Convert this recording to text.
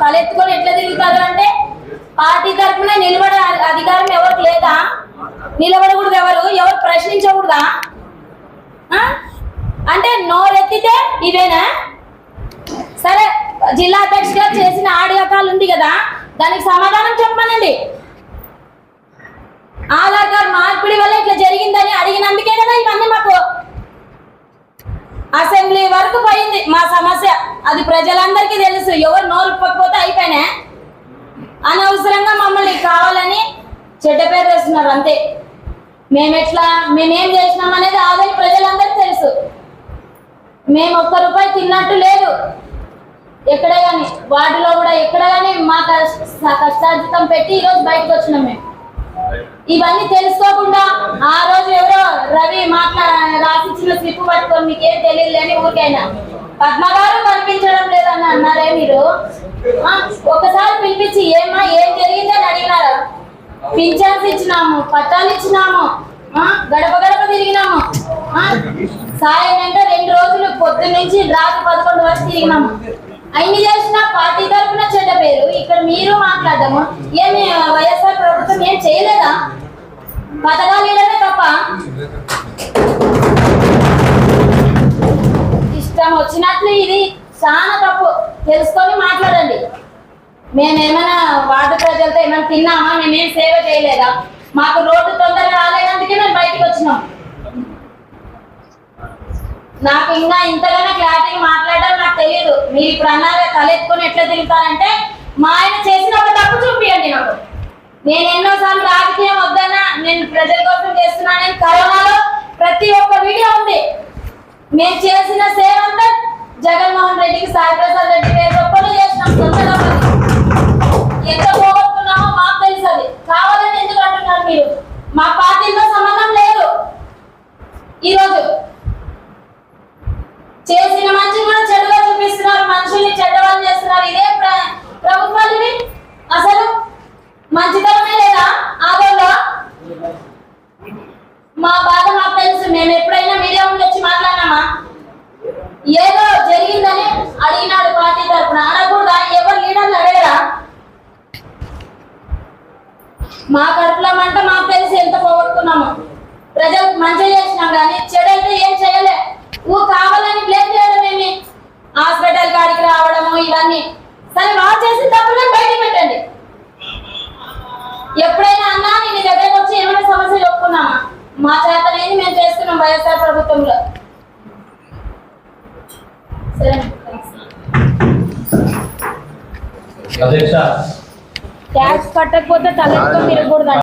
తలెత్తుకొని ఎట్లా తిరుగుతారు అంటే పార్టీ తరఫున నిలబడే అధికారం ఎవరికి లేదా? నిలబడకూడదు ఎవరు? ఎవరు ప్రశ్నించకూడదా? ఆ? అంటే నోరెత్తితే ఇవేనా? సరే జిల్లా అధ్యక్షుగా చేసిన ఆడియో కాల్ ఉంది కదా దానికి సమాధానం చెప్పమనండి. ఆధార్ కార్డ్ మార్పిడి వల్ల ఇట్లా జరిగిందని అడిగినందుకే కదా ఇవన్నీ మాకు అసెంబ్లీ వరకు పోయింది మా సమస్య అది ప్రజలందరికీ తెలుసు. ఎవరు నోరు ఇప్పకపోతే అయిపోయినా అనవసరంగా మమ్మల్ని కావాలని చెడ్డ పేరు వేస్తున్నారు అంతే. మేము ఎట్లా మేమేం చేసినాం అనేది ఆదని ప్రజలందరికీ తెలుసు. మేము ఒక్క రూపాయి తిన్నట్టు లేదు. ఎక్కడ కానీ వాటిలో కూడా ఎక్కడ కానీ మా కష్ట కష్టార్జితం పెట్టి ఈరోజు బయటకు వచ్చినాం మేము. ఇవన్నీ తెలుసుకోకుండా ఆ రోజు ఎవరో రవి మాట్లా రాసిచ్చిన స్లిప్ పట్టుకొని మీకేం తెలియదు అని ఊరికైనా. పద్మగారు కనిపించడం లేదని అన్నారే మీరు? ఒకసారి పిలిపించి ఏమా ఏం జరిగింది? అని అడిగినారా. పింఛన్స్ ఇచ్చినాము పట్టాలు ఇచ్చినాము గడప గడప తిరిగినాము సాయం అంటే రెండు రోజులు పొద్దు నుంచి రాత్రి పదకొండు వరకు తిరిగినాము. అన్ని చేసిన పార్టీ తరఫున చెడ్డ పేరు. ఇక్కడ మీరు మాట్లాడము. ఏమి వైఎస్ఆర్ ప్రభుత్వం ఏం చేయలేదా? పథకాలు ఇవ్వడమే తప్ప. వచ్చినట్లు ఇది చాలా తప్పు. తెలుసుకొని మాట్లాడండి. మేమేమైనా వార్డు ప్రజలతో ఏమైనా తిన్నామా? మేమేం సేవ చేయలేదా? మాకు రోడ్డు తొందరగా రాలేదందుకే మేము బయటికి వచ్చినాం. నాకు ఇంకా ఇంతగానో క్లారిటీగా మాట్లాడడం నాకు తెలియదు మీరు ఇప్పుడు అన్నారు తలెత్తుకొని ఎట్లా తిరుగుతారంటే మా ఆయన చేసిన ఒక తప్పు చూపియండి నాకు. నేను ఎన్నోసార్లు రాజకీయం వద్దన్నా నేను ప్రజల కోసం చేస్తున్నానని కరోనాలో ప్రతి ఒక్క వీడియో ఉంది. మేము చేసిన సేవ జగన్మోహన్ రెడ్డికి సాయి ప్రసాద్ రెడ్డి పేరు ఒక్కరు చేసినాం సొంత డబ్బులు. ఎంత పోగొట్టుకున్నామో మాకు తెలుసు అది కావాలని ఎందుకు అంటున్నారు మీరు మా పార్టీతో సంబంధం లేదు ఈరోజు చేసిన మంచి కూడా చెడుగా చూపిస్తున్నారు మనుషుల్ని చెడ్డవాళ్ళు చేస్తున్నారు ఇదే ప్ర- ప్రభుత్వాలు ఇవి అసలు మంచితనమే లేదా ఆదోళన మా బాధ మాకు తెలుసు మేము ఎప్పుడైనా మీడియా ముందు వచ్చి మాట్లాడినామా ఏదో జరిగిందని అడిగినాడు పార్టీ తరఫున అనకూడదా ఎవరు లీడర్లు అడగరా మా కడుపులో మంట మా తెలిసి ఎంత పోగొట్టుకున్నాము. ప్రజలకు మంచి చేసినాం కానీ చెడైతే ఏం చేయలే. నువ్వు కావాలని బ్లేమ్ చేయడం ఏమి? హాస్పిటల్ కాడికి రావడము ఇవన్నీ. సరే వాళ్ళు చేసిన తప్పులను బయటికి పెట్టండి. ఎప్పుడైనా అన్నా నేను దగ్గరకు వచ్చి ఏమైనా సమస్యలు చెప్పుకున్నామా మా చేత లేని మేము చేస్తున్నాం వైఎస్ఆర్ ప్రభుత్వంలో. సరే అధ్యక్ష ట్యాక్స్ కట్టకపోతే తలెత్తుకొని తిరగకూడదు